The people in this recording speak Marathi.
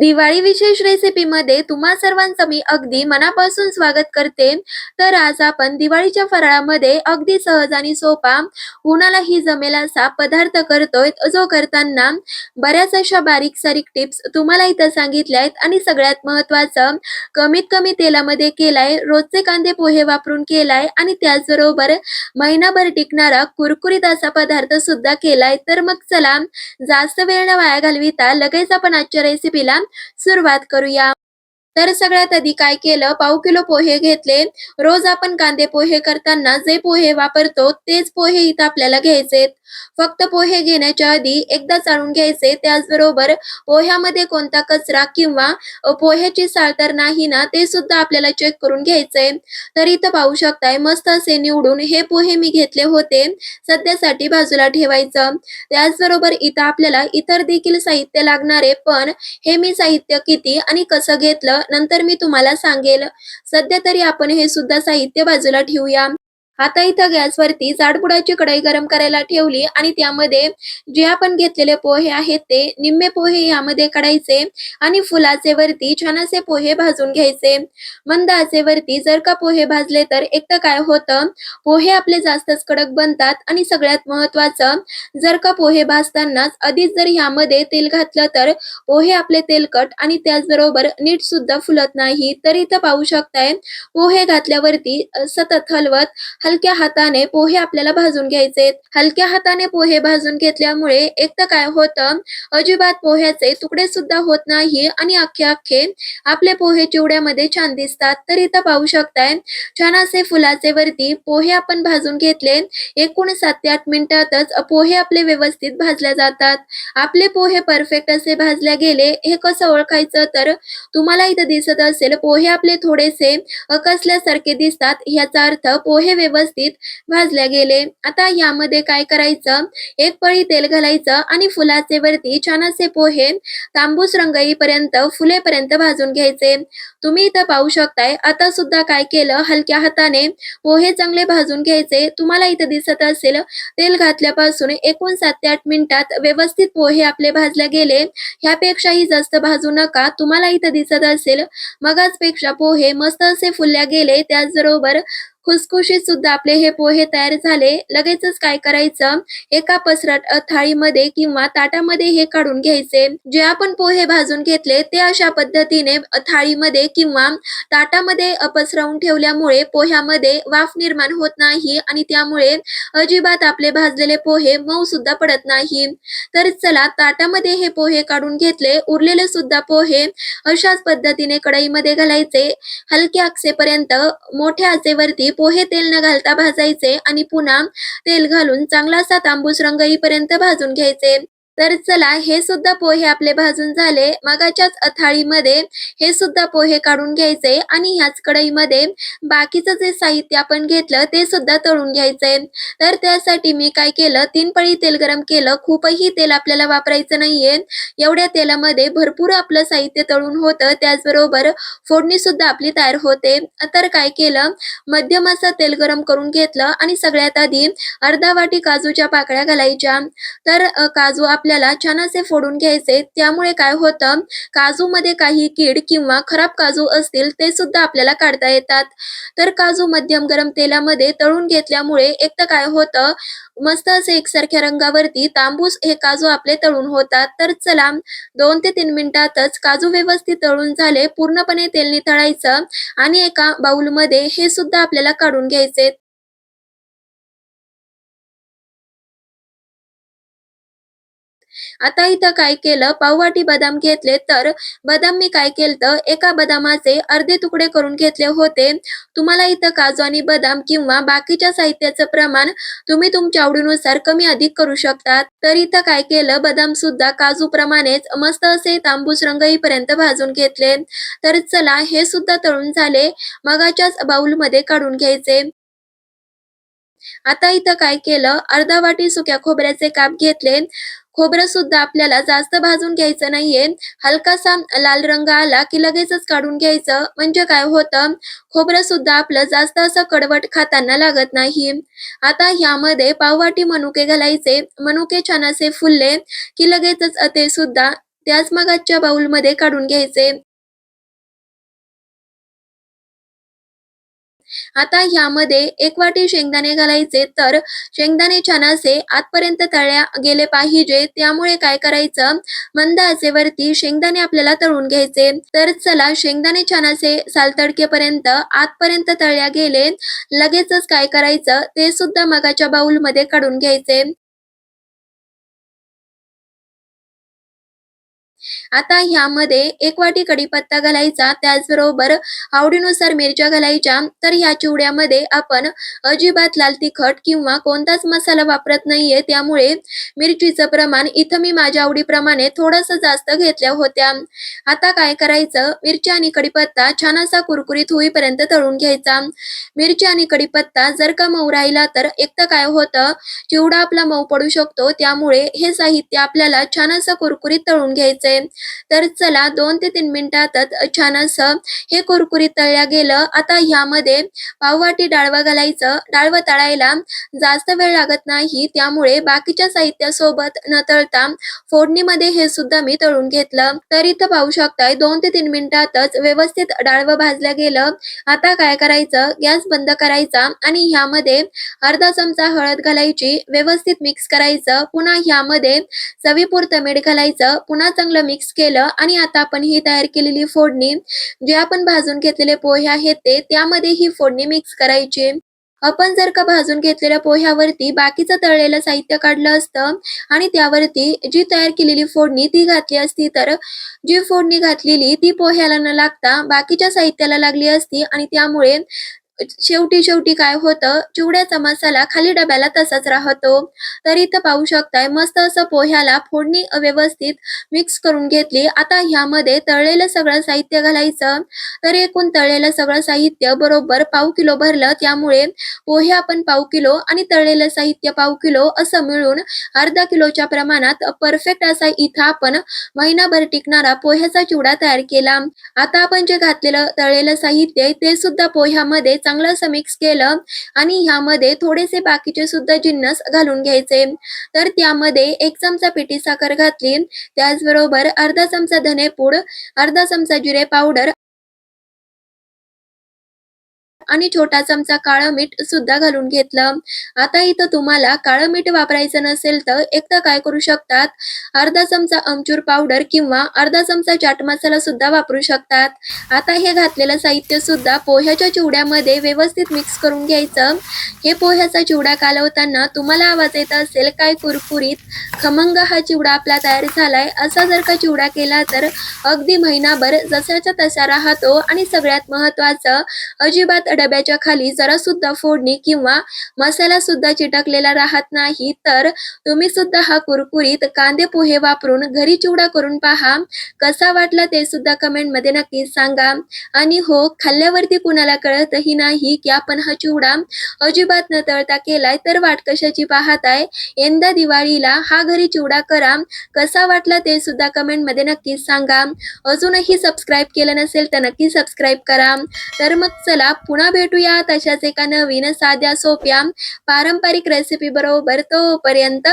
दिवाळी विशेष रेसिपीमध्ये तुम्हा सर्वांचं मी अगदी मनापासून स्वागत करते. तर आज आपण दिवाळीच्या फराळामध्ये अगदी सहज आणि सोपा कुणालाही जमेल असा पदार्थ करतोय. जो करताना बऱ्याच अशा बारीक सारीक टिप्स तुम्हाला इथं सांगितल्या आहेत. आणि सगळ्यात महत्वाचं कमीत कमी तेलामध्ये केलाय रोजचे कांदे पोहे वापरून केलाय आणि त्याचबरोबर महिनाभर टिकणारा कुरकुरीत असा पदार्थ सुद्धा केलाय. तर मग चला जास्त वेळ न वाया घालविता लगेच आपण आजच्या रेसिपीला सुरुवात करूया. तर सगळ्यात आधी काय केलं? पाव किलो पोहे घेतले. रोज आपण कांदे पोहे करताना जे पोहे वापरतो तेच पोहे इथं आपल्याला घ्यायचे फक्त पोहे घेण्याच्या आधी एकदा चाळून घ्यायचे. त्याचबरोबर पोह्यामध्ये कोणता कचरा किंवा पोह्याची साळ तर नाही ना ते सुद्धा आपल्याला चेक करून घ्यायचंय. तर इथं पाहू शकताय मस्त असे निवडून हे पोहे मी घेतले होते. सध्यासाठी बाजूला ठेवायचं. त्याचबरोबर इथं आपल्याला इतर देखील साहित्य लागणारे पण हे मी साहित्य किती आणि कसं घेतलं नंतर मी तुम्हाला सांगेल. सध्या तरी आपण हे सुद्धा साहित्य बाजूला ठेवूया. आता इथं गॅसवरती जाडबुडाची कढई गरम करायला ठेवली आणि त्यामध्ये जे आपण घेतलेले पोहे आहेत ते निम्मे पोहे यामध्ये काढायचे आणि फुलाचे वरती छान असे पोहे भाजून घ्यायचे. मंद आचेवरती जर का पोहे भाजले तर एक तर काय होतं पोहे आपले जास्तच कडक बनतात आणि सगळ्यात महत्वाचं जर का पोहे भाजतानाच आधीच जर ह्यामध्ये तेल घातलं तर पोहे आपले तेलकट आणि त्याचबरोबर नीट सुद्धा फुलत नाही. तर इथं पाहू शकताय पोहे घातल्यावरती सतत हलवत हलक्या हाताने पोहे आपल्याला भाजून घ्यायचे. हलक्या हाताने पोहे भाजून घेतल्यामुळे एक तर काय होतं अजिबात पोह्याचे तुकडे सुद्धा होत नाही आणि अख्खे अख्खे आपले पोहे चिवड्यामध्ये छान दिसतात. तर इथं पाहू शकताय छान असे फुलाचे वरती पोहे आपण भाजून घेतले एकूण सात ते आठ मिनिटातच पोहे आपले व्यवस्थित भाजल्या जातात. आपले पोहे परफेक्ट असे भाजल्या गेले हे कसं ओळखायचं? तर तुम्हाला इथं दिसत असेल पोहे आपले थोडेसे कसल्यासारखे दिसतात. ह्याचा अर्थ पोहे व्यवस्थित भाजल्या गेले. आता यामध्ये काय करायचं? एक पळी तेल घालायचं आणि फुलाचे वरती छान असे पोहे तांबूस रंग येईपर्यंत फुलेपर्यंत भाजून घ्यायचे. तुम्ही इथं पाहू शकताय आता सुद्धा काय केलं? हलक्या हाताने पोहे चांगले भाजून घ्यायचे. तुम्हाला इथं दिसत असेल तेल घातल्यापासून एकूण सात ते आठ मिनिटात व्यवस्थित पोहे आपले भाजले गेले. ह्यापेक्षाही जास्त भाजू नका. तुम्हाला इथं दिसत असेल मगाचपेक्षा पोहे मस्त असे फुलल्या गेले. त्याचबरोबर खुसखुशीत सुद्धा आपले हे पोहे तयार झाले. लगेचच काय करायचं? एका पसरट थाळीमध्ये किंवा ताटामध्ये हे काढून घ्यायचे. जे आपण पोहे भाजून घेतले ते अशा पद्धतीने थाळीमध्ये किंवा ताटामध्ये पसरवून ठेवल्यामुळे पोह्यामध्ये वाफ निर्माण होत नाही आणि त्यामुळे अजिबात आपले भाजलेले पोहे मऊ सुद्धा पडत नाही. तर चला ताटामध्ये हे पोहे काढून घेतले. उरलेले सुद्धा पोहे अशाच पद्धतीने कढईमध्ये घालायचे. हलक्या आक्षेपर्यंत मोठ्या आचेवरती पोहे तेल न घालता भाजायचे आणि पुन्हा तेल घालून चांगलासा तांबूस रंग येईपर्यंत भाजून घ्यायचे. तर चला हे सुद्धा पोहे आपले भाजून झाले. मगाच्याच अथाळीमध्ये हे सुद्धा पोहे काढून घ्यायचे आणि ह्याच कढईमध्ये बाकीचं जे साहित्य आपण घेतलं ते सुद्धा तळून घ्यायचंय तर त्यासाठी मी काय केलं तीन पळी तेल गरम केलं. खूपही तेल आपल्याला वापरायचं नाहीये. एवढ्या तेलामध्ये भरपूर आपलं साहित्य तळून होतं. त्याचबरोबर फोडणी सुद्धा आपली तयार होते. तर काय केलं मध्यम असं तेल गरम करून घेतलं आणि सगळ्यात आधी अर्धा वाटी काजूच्या पाकळ्या घालायच्या. तर काजू आपल्या आपल्याला छान असे फोडून घ्यायचे त्यामुळे काय होतं? काजू मध्ये काही कीड किंवा खराब काजू असतील ते सुद्धा आपल्याला काढता येतात. तर काजू मध्यम गरम तेलामध्ये तळून घेतल्यामुळे एक तर काय होतं? मस्त असे एकसारख्या रंगावरती तांबूस हे काजू आपले तळून होतात. तर चला दोन ते तीन मिनिटातच काजू व्यवस्थित तळून झाले पूर्णपणे तेल निथळायचं आणि एका बाउलमध्ये हे सुद्धा आपल्याला काढून घ्यायचे. आता इथं काय केलं? पाववाटी बदाम घेतले तर बदाम मी काय केलं एका बदामाचे अर्धे तुकडे करून घेतले होते. तुम्हाला इथं काजू आणि बदाम किंवा बाकीच्या साहित्याचं प्रमाण तुम्ही तुमच्या आवडीनुसार कमी अधिक करू शकता. तर इथं काय केलं? बदाम सुद्धा काजू प्रमाणेच मस्त असे तांबूस रंग येईपर्यंत भाजून घेतले. तर चला हे सुद्धा तळून झाले. मगाच्याच बाउलमध्ये काढून घ्यायचे. आता इथं काय केलं? अर्धा वाटी सुक्या खोबऱ्याचे काप घेतले. खोबरं सुद्धा आपल्याला जास्त भाजून घ्यायचं नाहीये. हलकासा लाल रंग आला की लगेचच काढून घ्यायचं. म्हणजे काय होतं? खोबरं सुद्धा आपलं जास्त असं कडवट खाताना लागत नाही. आता ह्यामध्ये पाववाटी मनुके घालायचे. मनुके छान असे फुलले की लगेचच ते सुद्धा त्याच मगाच्या आजच्या बाउलमध्ये काढून घ्यायचे. आता ह्यामध्ये एक वाटी शेंगदाणे घालायचे तर शेंगदाणे छान असे आतपर्यंत तळल्या गेले पाहिजे. त्यामुळे काय करायचं? मंद आचेवरती शेंगदाणे आपल्याला तळून घ्यायचे. तर चला शेंगदाणे छान असे सालतडकेपर्यंत आतपर्यंत तळल्या गेले. लगेचच काय करायचं? ते सुद्धा मगाच्या बाउलमध्ये काढून घ्यायचे. आता ह्यामध्ये एक वाटी कडीपत्ता घालायचा. त्याचबरोबर आवडीनुसार मिरच्या घालायच्या. तर ह्या चिवड्यामध्ये आपण अजिबात लाल तिखट किंवा कोणताच मसाला वापरत नाहीये. त्यामुळे मिरचीचं प्रमाण इथं मी माझ्या आवडीप्रमाणे थोडस जास्त घेतल्या होत्या. आता काय करायचं? मिरची आणि कडीपत्ता छान असा कुरकुरीत होईपर्यंत तळून घ्यायचा. मिरची आणि कडीपत्ता जर का मऊ राहिला तर एक तर काय होतं? चिवडा आपला मऊ पडू शकतो. त्यामुळे हे साहित्य आपल्याला छान असं कुरकुरीत तळून घ्यायचंय. तर चला दोन ते तीन मिनिटातच छान असं हे कुरकुरीत तळल्या गेलं. आता ह्यामध्ये पाववाटी डाळवं घालायचं. डाळवं तळायला जास्त वेळ लागत नाही. त्यामुळे बाकीच्या साहित्यासोबत न तळता फोडणीमध्ये हे सुद्धा मी तळून घेतलं. तर इथं पाहू शकताय दोन ते तीन मिनिटातच व्यवस्थित डाळवं भाजलं गेलं. आता काय करायचं? गॅस बंद करायचा आणि ह्यामध्ये अर्धा चमचा हळद घालायची. व्यवस्थित मिक्स करायचं. पुन्हा ह्यामध्ये चवीपुरतं मीठ घालायचं. पुन्हा चांगलं मिक्स केलं आणि आता आपण ही तयार केलेली फोडणी जे आपण भाजून घेतलेले पोहे आहेत ते त्यामध्ये ही फोडणी मिक्स करायची. आपण जर का भाजून घेतलेल्या पोह्यावरती बाकीचं तळलेलं साहित्य काढलं असतं आणि त्यावरती जी तयार केलेली फोडणी ती घातली असती तर जी फोडणी घातलेली ती पोह्याला न लागता बाकीच्या साहित्याला लागली असती आणि त्यामुळे शेवटी शेवटी काय होतं? चिवड्याचा मसाला खाली डब्याला तसाच राहतो. तर इथं पाहू शकताय मस्त असं पोह्याला फोडणी व्यवस्थित मिक्स करून घेतली. आता ह्यामध्ये तळलेलं सगळं साहित्य घालायचं. तर एकूण तळलेलं सगळं साहित्य बरोबर पाव किलो भरलं. त्यामुळे पोहे आपण पाव किलो आणि तळलेलं साहित्य पाव किलो असं मिळून अर्धा किलोच्या प्रमाणात परफेक्ट असा इथं आपण महिनाभर टिकणारा पोह्याचा चिवडा तयार केला. आता आपण जे घातलेलं तळलेलं साहित्य ते सुद्धा पोह्यामध्ये चांगलं असं मिक्स केलं आणि ह्यामध्ये थोडेसे बाकीचे सुद्धा जिन्नस घालून घ्यायचे. तर त्यामध्ये एक चमचा पिठी साखर घातली. त्याचबरोबर अर्धा चमचा धनेपूड अर्धा चमचा जिरे पावडर आणि छोटा चमचा काळं मीठ सुद्धा घालून घेतलं. आता इथं तुम्हाला काळं मीठ वापरायचं नसेल तर एक तर काय करू शकतात? अर्धा चमचा अमचूर पावडर किंवा अर्धा चमचा चाट मसाला सुद्धा वापरू शकतात. आता हे घातलेलं साहित्य सुद्धा पोह्याच्या चिवड्यामध्ये व्यवस्थित मिक्स करून घ्यायचं. हे पोह्याचा चिवडा कालवताना तुम्हाला आवाज येत असेल काय कुरकुरीत? खमंग हा चिवडा आपला तयार झालाय. असा जर का चिवडा केला तर अगदी महिनाभर जसाच्या तसा राहतो आणि सगळ्यात महत्वाचं अजिबात डब्याच्या खाली जरा सुद्धा फोडणी किंवा मसाला सुद्धा चिटकलेला राहत नाही. तर तुम्ही सुद्धा हा कुरकुरीत कांदे पोहे वापरून घरी चिवडा करून पहा. कसा वाटला ते सुद्धा कमेंटमध्ये नक्कीच सांगा. आणि हो खाल्ल्यावरती कुणाला कळतही नाही की आपण हा चिवडा अजिबात न तळता केलाय तर वाट कशाची पाहताय? यंदा दिवाळीला हा घरी चिवडा करा. कसा वाटला ते सुद्धा कमेंटमध्ये नक्कीच सांगा. अजूनही सबस्क्राईब केलं नसेल तर नक्की सबस्क्राईब करा. तर मग चला पुन्हा पुन्हा भेटूया. तशाच एका नवीन साध्या सोप्या पारंपरिक रेसिपी बरोबर तोपर्यंत